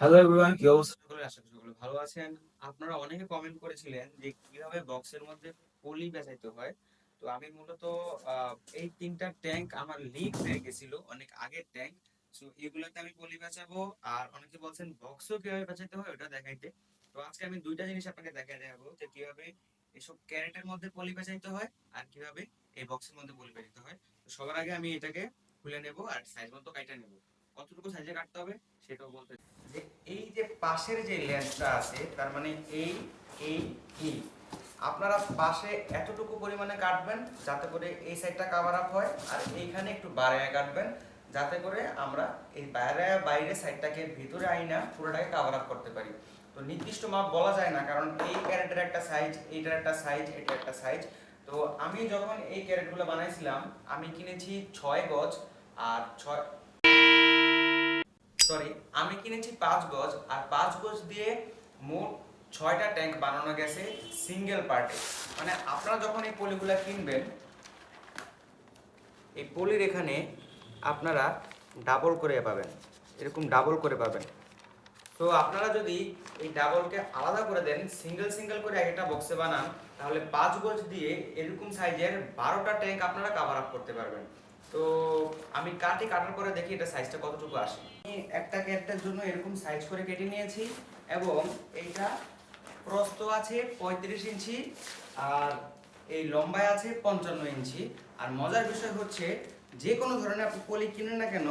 Hello everyone কি অবস্থা? সকলের আশা করি সকলে ভালো আছেন। আপনারা অনেকে কমেন্ট করেছিলেন যে কীভাবে বক্সের মধ্যে পলি বেচাইতে হয়। তো আমি মূলত এই তিনটা ট্যাঙ্ক আমার লিক হয়ে গেছিল, অনেক আগের ট্যাঙ্ক সো এগুলোতে আমি পলি বেচাবো আর অনেকে বলছেন, বক্সও কীভাবে বেচাইতে হয় ওটা দেখাইতে? তো আজকে আমি দুইটা জিনিস আপনাকে দেখাই দেখাবো, যে কীভাবে এসব ক্যারেটের মধ্যে পলি বেচাইতে হয়, আর কীভাবে এই বক্সের মধ্যে পলি বেচাইতে হয়। তো সবার আগে আমি এটাকে খুলে নেব, আর সাইজ মতো কাইটা নেব। কতটুকু সাইজে কাটতে হবে সেটাও বলতে যে এই যে পাশের যে লেন্সটা আছে, তার মানে এই এই এই আপনারা পাশে এতটুকু পরিমাণে কাটবেন যাতে করে এই সাইডটা কাভার আপ হয়, আর এইখানে একটু বাড়ায় কাটবেন যাতে করে আমরা এই বাইরে বাইরে সাইডটাকে ভিতরে আইনা পুরোটাকে কাভার আপ করতে পারি। তো নির্দিষ্ট মাপ বলা যায় না, কারণ এই ক্যারেটের একটা সাইজ এইটার একটা সাইজ এটার একটা সাইজ তো আমি যখন এই ক্যারেটগুলো বানাইছিলাম, আমি কিনেছি ছয় গজ আর ছয় সরি আমি কিনেছি পাঁচ গজ, আর পাঁচ গজ দিয়ে মোট ছয়টা ট্যাঙ্ক বানানো গেছে সিঙ্গেল পার্টে মানে আপনারা যখন এই পলিগুলা কিনবেন, এই পলির এখানে আপনারা ডাবল করে পাবেন, এরকম ডাবল করে পাবেন। তো আপনারা যদি এই ডাবলকে আলাদা করে দেন সিঙ্গেল সিঙ্গেল করে একটা বক্সে বানান, তাহলে পাঁচ গজ দিয়ে এরকম সাইজের বারোটা ট্যাঙ্ক আপনারা কাভার আপ করতে পারবেন। তো আমি কাটি, কাটার পরে দেখি এটা সাইজটা কতটুকু আসে। আমি একটা ক্যারেটের জন্য এরকম সাইজ করে কেটে নিয়েছি এবং এইটা প্রস্থ আছে পঁয়ত্রিশ ইঞ্চি আর এই লম্বায় আছে পঞ্চান্ন ইঞ্চি। আর মজার বিষয় হচ্ছে যে কোনো ধরনের আপনি পলি কিনেন না কেন,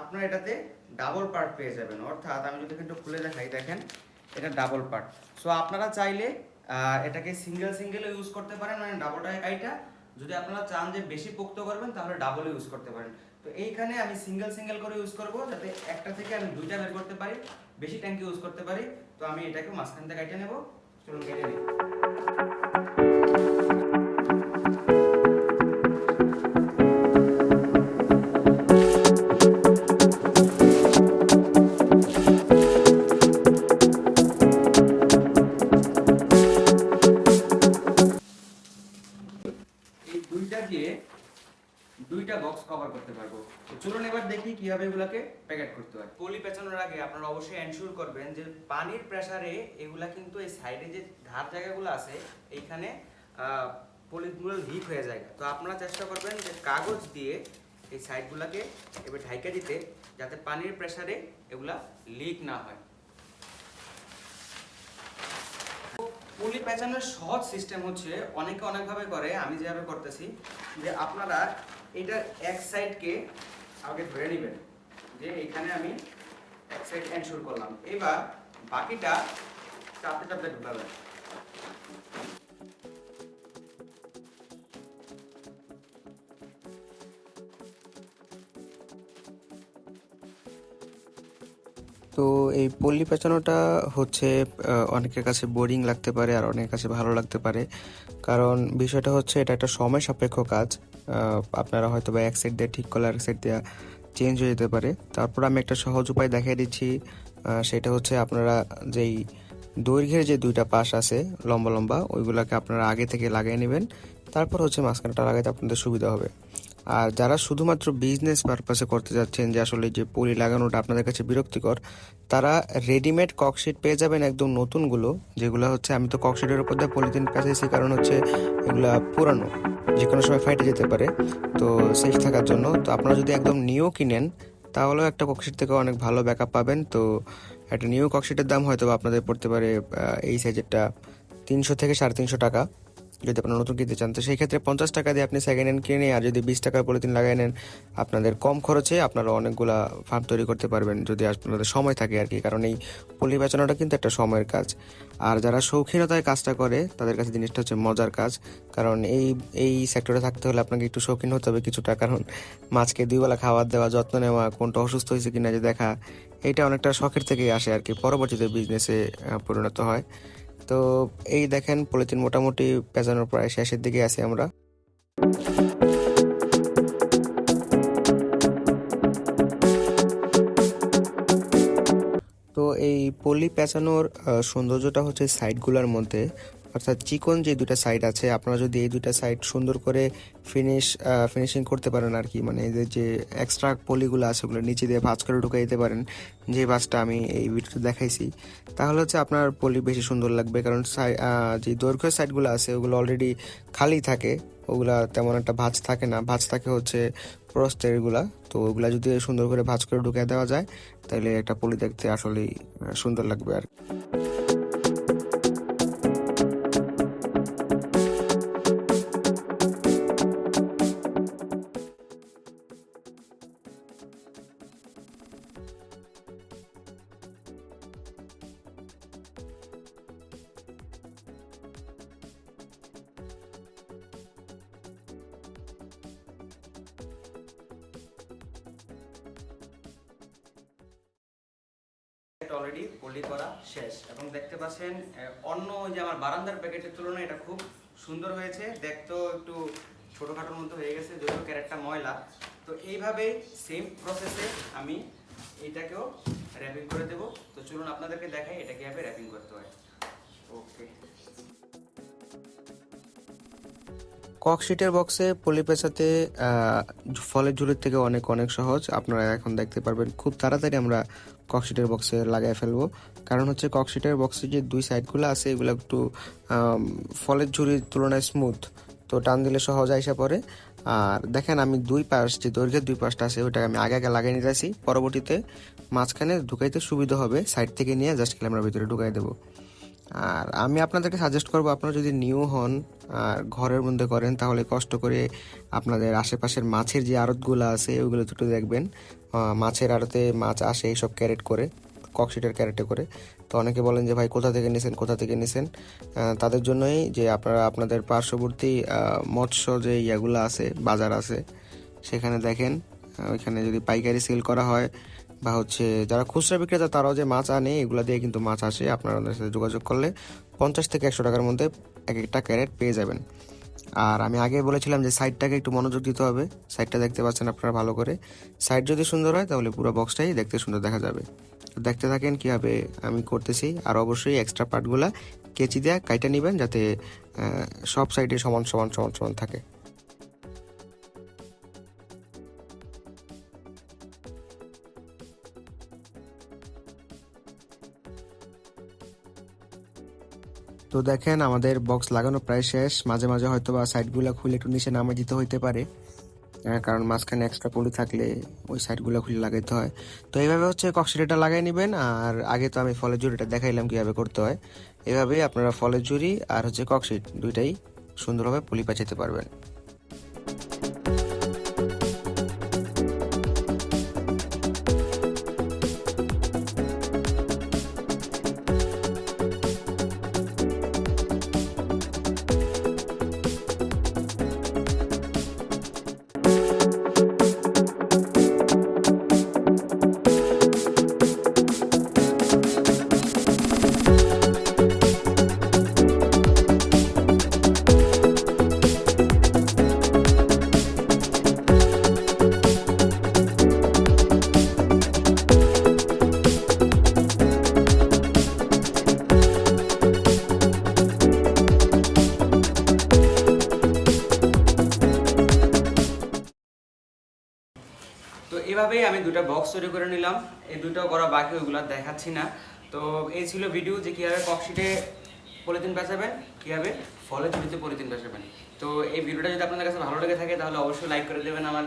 আপনার এটাতে ডাবল পার্ট পেয়ে যাবেন। অর্থাৎ আমি যদি একটু খুলে দেখাই, দেখেন, এটা ডাবল পার্ট সো আপনারা চাইলে এটাকে সিঙ্গেল সিঙ্গেলও ইউজ করতে পারেন মানে ডাবলটা কাইটা যদি আপনারা চান যে বেশি পোক্ত করবেন, তাহলে ডাবল ইউজ করতে পারেন। তো এইখানে আমি সিঙ্গেল সিঙ্গেল করে ইউজ করব, যাতে একটা থেকে আমি দুইটা বের করতে পারি। বেশি ট্যাঙ্কি ইউজ করতে পারি। তো আমি এটাকে মাঝখান থেকে কেটে নেব। চলুন কেটে নিই। দুইটা বক্স কভার করতে পারব। চলুন এবার দেখি কীভাবে এগুলাকে প্যাকেট করতে হয়। পলি পেঁচানোর আগে আপনারা অবশ্যই এনশিওর করবেন যে পানির প্রেসারে এগুলা কিন্তু এই সাইডে যে ধার জায়গাগুলো আছে, এইখানে পলিগুলো লিক হয়ে যায়। তো আপনারা চেষ্টা করবেন যে কাগজ দিয়ে এই সাইডগুলোকে এবার ঢাইকা দিতে, যাতে পানির প্রেসারে এগুলা লিক না হয়। পুলি পেঁচানোর সহজ সিস্টেম হচ্ছে, অনেকে অনেকভাবে করে, আমি যেভাবে করতেছি, যে আপনারা এটার এক সাইডকে আগে ধরে নেবেন। যে এখানে আমি এক সাইড এনশোর করলাম। এবার বাকিটা চাপতে চাপতে ঢুকাবেন। তো এই পল্লী পেঁচানোটা হচ্ছে অনেকের কাছে বোরিং লাগতে পারে আর অনেকের কাছে ভালো লাগতে পারে। কারণ বিষয়টা হচ্ছে, এটা একটা সময় সাপেক্ষ কাজ। আপনারা হয়তো বা এক সাইড দিয়ে ঠিক করলে আরেক সাইড দিয়ে চেঞ্জ হয়ে যেতে পারে। তারপর আমি একটা সহজ উপায় দেখিয়ে দিচ্ছি। সেটা হচ্ছে আপনারা যেই দৈর্ঘ্যের যে দুইটা পাশ আছে, লম্বা লম্বা, ওইগুলোকে আপনারা আগে থেকে লাগিয়ে নেবেন। তারপর হচ্ছে মাঝখানটা লাগাইতে আপনাদের সুবিধা হবে। আর যারা শুধুমাত্র বিজনেস পারপাসে করতে যাচ্ছেন, যে আসলে যে পলি লাগানোটা আপনাদের কাছে বিরক্তিকর, তারা রেডিমেড ককশিট পেয়ে যাবেন একদম নতুনগুলো, যেগুলো হচ্ছে আমি তো ককশিটের উপর দিয়ে পলিথিন পেঁচাইছি, কারণ হচ্ছে এগুলা পুরানো যে কোনো সময় ফাইটে যেতে পারে, তো সেফ থাকার জন্য। তো আপনারা যদি একদম নিউ কিনেন, তাহলেও একটা ককশিট থেকে অনেক ভালো ব্যাকআপ পাবেন। তো একটা নিউ ককশিটের দাম হয়তো আপনাদের পড়তে পারে এই সাইজেরটা তিনশো থেকে সাড়ে তিনশো টাকা। যদি আপনারা নতুন কিনতে চান, তো সেই ক্ষেত্রে পঞ্চাশ টাকা দিয়ে আপনি সেকেন্ড হ্যান্ড কিনে আর যদি বিশ টাকার পলিথিন লাগাই নেন, আপনাদের কম খরচে আপনারা অনেকগুলা ফার্ম তৈরি করতে পারবেন, যদি আপনাদের সময় থাকে আর কি, কারণ এই পলি বেচানোটা কিন্তু একটা সময়ের কাজ। আর যারা শৌখিনতায় কাজটা করে, তাদের কাছে জিনিসটা হচ্ছে মজার কাজ, কারণ এই এই সেক্টরে থাকতে হলে আপনাকে একটু শৌখিন হতে হবে কিছুটা, কারণ মাছকে দুইবেলা খাবার দেওয়া, যত্ন নেওয়া, কোনটা অসুস্থ হয়েছে কিনা যে দেখা এটা অনেকটা শখের থেকেই আসে আর কি, পরবর্তীতে বিজনেসে পরিণত হয়। তো এই দেখেন, পলিথিন মোটামুটি পেঁচানোর প্রায় শেষের দিকে আছি আমরা। তো এই পলি পেঁচানোর সৌন্দর্যটা হচ্ছে সাইডগুলোর মধ্যে। অর্থাৎ চিকন যে দুটা সাইড আছে, আপনারা যদি এই দুটা সাইড সুন্দর করে ফিনিশ ফিনিশিং করতে পারেন আর কি মানে এদের যে এক্সট্রা পলিগুলো আছে, ওগুলো নিচে দিয়ে ভাঁজ করে ঢুকাই দিতে পারেন, যে ভাঁজটা আমি এই ভিডিওতে দেখাইছি তাহলে হচ্ছে আপনার পলি বেশি সুন্দর লাগবে, কারণ যে দৈর্ঘ্যের সাইডগুলো আছে, ওগুলো অলরেডি খালি থাকে, ওগুলা তেমন একটা ভাঁজ থাকে না ভাঁজ থাকে হচ্ছে প্রস্তের এগুলা, তো ওগুলা যদি সুন্দর করে ভাঁজ করে ঢুকিয়ে দেওয়া যায়, তাহলে একটা পলি দেখতে আসলেই সুন্দর লাগবে আর কি। অলরেডি পল্লি করা শেষ। এবং দেখতে পাচ্ছেন অন্য যে আমার বারান্দার প্যাকেটের তুলনায় এটা খুব সুন্দর হয়েছে। দেখতেও একটু ছোটোখাটোর মতো হয়ে গেছে, যদিও ক্যারেটটা ময়লা। তো এইভাবেই সেম প্রসেসে আমি এটাকেও র্যাপিং করে দেবো। তো চলুন আপনাদেরকে দেখাই এটা কীভাবে র্যাপিং করতে হয়। ওকে ককশিটের বক্সে পলি পেঁচাতে ফলের ঝুলির থেকে অনেক অনেক সহজ। আপনারা এখন দেখতে পারবেন, খুব তাড়াতাড়ি আমরা ককশিটের বক্সে লাগাই ফেলব। কারণ হচ্ছে ককশিটের বক্সে যে দুই সাইডগুলো আছে, এগুলো একটু ফলের ঝুড়ির তুলনায় স্মুথ তো টান দিলে সহজ আইসা পড়ে। আর দেখেন আমি দুই পাশ যে দৈর্ঘ্যের দুই পাশটা আছে ওইটাকে আমি আগে আগে লাগিয়ে নিতেছি পরবর্তীতে মাঝখানে ঢুকাইতে সুবিধা হবে। সাইড থেকে নিয়ে জাস্ট খেলে আমরা ভিতরে ঢুকাই দেবো। আর আমি আপনাদেরকে সাজেস্ট করব, আপনারা যদি নিউ হন, আর ঘরের মধ্যে করেন, তাহলে কষ্ট করে আপনাদের আশেপাশের মাছের যে আড়তগুলো আছে, ওইগুলো দুটো দেখবেন। মাছের আড়তে মাছ আসে, এইসব ক্যারেট করে ককশিটের ক্যারেটে করে। তো অনেকে বলেন যে, ভাই, কোথা থেকে নিছেন, কোথা থেকে নিছেন? তাদের জন্যই যে আপনারা আপনাদের পার্শ্ববর্তী মৎস্য যে ইয়াগুলো আছে, বাজার আছে, সেখানে দেখেন ওইখানে যদি পাইকারি সেল করা হয় বা হচ্ছে যারা খুচরা বিক্রেতা, তারাও যে মাছ আনে, এগুলা দিয়ে কিন্তু মাছ আসে। আপনারা ওদের সাথে যোগাযোগ করলে পঞ্চাশ থেকে একশো টাকার মধ্যে এক একটা ক্যারেট পেয়ে যাবেন। আর আমি আগে বলেছিলাম যে সাইডটাকে একটু মনোযোগ দিতে হবে। সাইডটা দেখতে পাচ্ছেন আপনারা ভালো করে। সাইড যদি সুন্দর হয়, তাহলে পুরো বক্সটাই দেখতে সুন্দর দেখা যাবে। দেখতে থাকেন কীভাবে আমি করতেছি। আর অবশ্যই এক্সট্রা পার্টগুলা কেচি দেওয়া কাইটা নেবেন যাতে সব সাইডে সমান সমান সমান সমান থাকে। তো দেখেন, আমাদের বক্স লাগানো প্রায় শেষ। মাঝে মাঝে হয়তো বা সাইডগুলো খুলে একটু নিচে নামে দিতে হইতে পারে। কারণ মাঝখানে এক্সট্রা পলি থাকলে ওই সাইডগুলো খুলে লাগাইতে হয়। তো এইভাবে হচ্ছে কক্সিটাটা লাগাই নেবেন, আর আগে তো আমি ফলের জুড়িটা দেখাইলাম কীভাবে করতে হয়। এভাবেই আপনারা ফলের জুড়ি আর হচ্ছে কক্সিট দুইটাই সুন্দরভাবে পলি পাচাইতে পারবেন। দুটো বক্স তৈরি করে নিলাম। এই দুটো করা বাকি, ওইগুলো দেখাচ্ছি না। তো এই ছিল ভিডিও যে কীভাবে ককশিটে পলিথিন বেঁচাবেন কীভাবে ফলে ঝুড়িতে পলিথিন বেঁচাবেন তো এই ভিডিওটা যদি আপনাদের কাছে ভালো লেগে থাকে, তাহলে অবশ্যই লাইক করে দেবেন আমার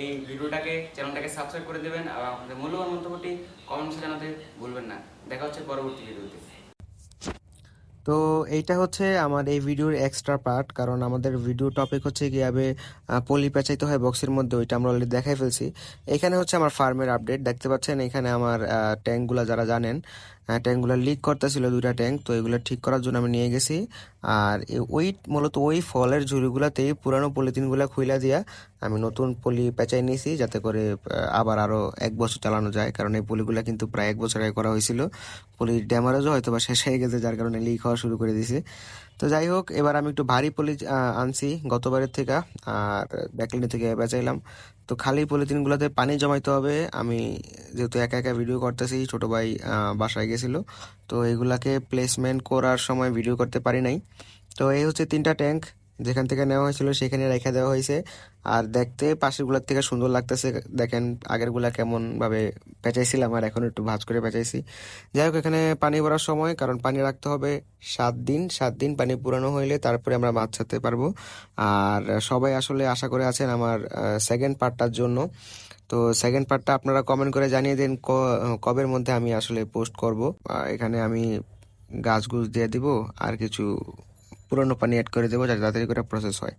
এই ভিডিওটাকে চ্যানেলটাকে সাবস্ক্রাইব করে দেবেন। আর আমাদের মূল্যবান মন্তব্যটি কমেন্টসে জানাতে ভুলবেন না। দেখা হচ্ছে পরবর্তী ভিডিওতে তো এইটা হচ্ছে আমার এই ভিডিওর এক্সট্রা পার্ট কারণ আমাদের ভিডিও টপিক হচ্ছে কীভাবে পলি পেঁচাইতে হয় বক্সের মধ্যে, ওইটা আমরা অলরেডি দেখাই ফেলছি। এখানে হচ্ছে আমার ফার্মের আপডেট দেখতে পাচ্ছেন এখানে আমার ট্যাঙ্কগুলো যারা জানেন ট্যাঙ্কগুলো লিক করতেছিল দুইটা ট্যাঙ্ক তো এগুলো ঠিক করার জন্য আমি নিয়ে গেছি। আর ওই মূলত ওই ফলের ঝুড়িগুলোতেই পুরানো পলিথিনগুলা খুইলা দিয়া আমি নতুন পলি পেঁচাই নিয়েছি যাতে করে আবার আরও এক বছর চালানো যায়। কারণ এই পলিগুলো কিন্তু প্রায় এক বছর আগে করা হয়েছিল। পলি ড্যামারেজও হয়তো বা শেষ হয়ে গেছে, যার কারণে লিক হওয়া শুরু করে দিয়েছে তো যাই হোক, এবার আমি একটু ভারী পলি আনছি গতবারের থেকে, আর ব্যাকলিনি থেকে বেচাইলাম তো খালি পলিথিনগুলোতে পানি জমাইতে হবে। আমি যেহেতু একা একা ভিডিও করতেছি, ছোট ভাই বাসায় গেছিল। তো এগুলাকে প্লেসমেন্ট করার সময় ভিডিও করতে পারি নাই। তো এই হচ্ছে তিনটা ট্যাঙ্ক যেখান থেকে নেওয়া হয়েছিল সেখানে রেখে দেওয়া হয়েছে। আর দেখতে পাশেরগুলোর থেকে সুন্দর লাগতেছে। দেখেন আগেরগুলা কেমন ভাবে পেঁচাইছিলাম, আর এখন একটু ভাঁজ করে পেঁচাইছি। যাই হোক, এখানে পানি ভরার সময়, কারণ পানি রাখতে হবে সাত দিন। সাত দিন পানি পুরানো হইলে তারপরে আমরা মাছ ছাড়তে পারব। আর সবাই আসলে আশা করে আছেন আমার সেকেন্ড পার্টটার জন্য। তো সেকেন্ড পার্টটা আপনারা কমেন্ট করে জানিয়ে দিন কবের মধ্যে আমি আসলে পোস্ট করব। এখানে আমি গাছ গুছ দিয়ে দিব, আর কিছু পুরনো পানি অ্যাড করে দেবো যাতে তাড়াতাড়ি করে প্রসেস হয়।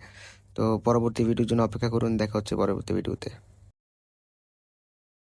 তো পরবর্তী ভিডিওর জন্য অপেক্ষা করুন, দেখা হচ্ছে পরবর্তী ভিডিওতে